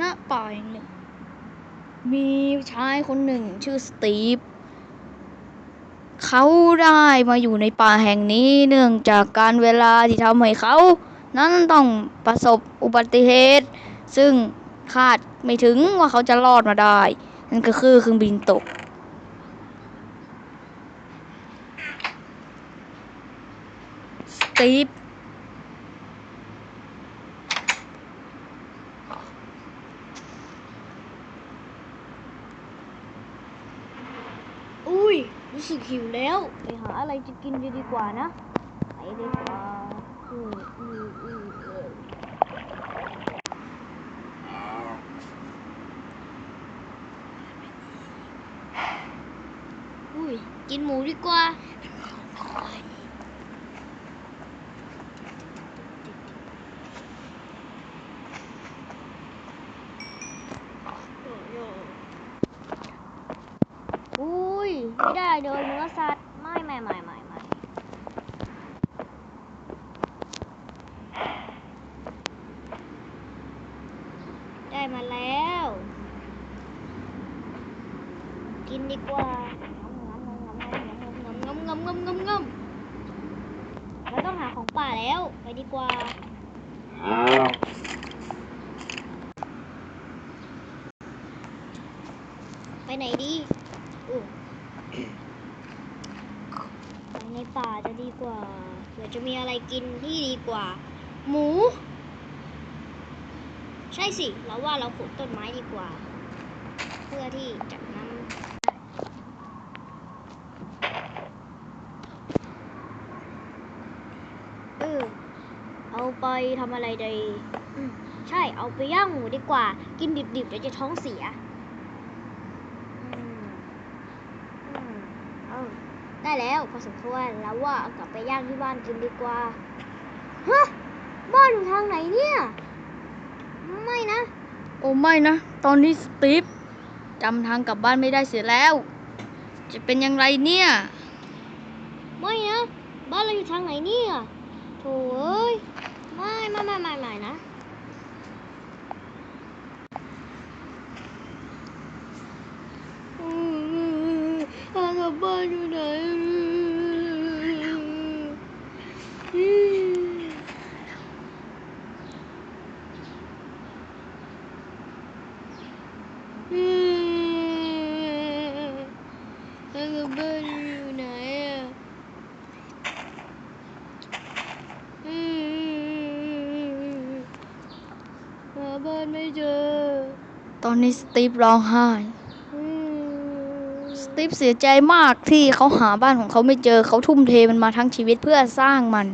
ณป่าแห่งหนึ่ง มีชายคนหนึ่งชื่อสตีฟเขาได้มาอยู่ในป่าแห่งนี้เนื่องจากการเวลาที่ทำให้เขา นั้นต้องประสบอุบัติเหตุ ซึ่งคาดไม่ถึงว่าเขาจะรอดมาได้ นั่นก็คือเครื่องบินตก สตีฟ รู้สึกหิวแล้ว ไปหาอะไรจะกินจะดีกว่านะ ไปดีกว่าอืมอืมอืมเอออุ้ยกินหมูดีกว่า ไม่ได้โดนเนื้อสัตว์ไม่ไม่ไม่ไม่ไม่ได้มาแล้ว กินดีกว่างำงำงำงำงำเราต้องหาของป่าแล้ว ไปดีกว่าไปไหนดีอู้ ไปในป่าจะดีกว่าเผื่อจะมีอะไรกินที่ดีกว่า หมู ใช่สิเราว่าเราปลูกต้นไม้ดีกว่า เพื่อที่จะนำเออเอาไปทำอะไรดี ใช่ เอาไปย่างหมูดีกว่า กินดิบๆเดี๋ยวจะท้องเสีย อืมอืมเออ ได้แล้วพอสมควรแล้วว่าเอากลับไปย่างที่บ้านกินดีกว่าฮะบ้านอยู่ทางไหนเนี่ย ไม่นะ โอ้ไม่นะ ตอนนี้สตีฟจำทางกลับบ้านไม่ได้เสียแล้ว จะเป็นยังไงเนี่ย ไม่นะ บ้านเราอยู่ทางไหนเนี่ยโถ่เอ้ยไม่ไม่ไม่ไม่ไม่นะอืมทางกลับบ้านอยู่ไหนอืมอืม ทางกลับบ้านอยู่ไหนอะอืมหาบ้านไม่เจอ ตอนนี้สตีฟร้องไห้สตีฟเสียใจมากที่เขาหาบ้านของเขาไม่เจอเขาทุ่มเทมันมาทั้งชีวิตเพื่อสร้างมัน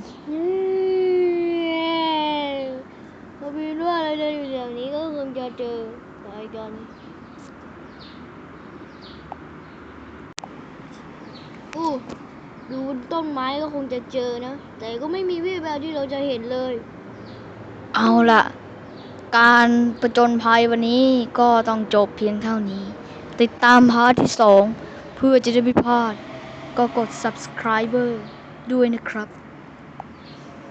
เขาคิดว่าอะไรเดินอยู่แถวนี้ก็คงจะเจอตายกัน อู้ดูต้นไม้ก็คงจะเจอนะ แต่ก็ไม่มีวี่แววที่เราจะเห็นเลย เอาล่ะการประจนภัยวันนี้ก็ต้องจบเพียงเท่านี้ ติดตามพาร์ทที่สองเพื่อจะได้ไม่พลาด ก็กด subscriber ด้วยนะครับ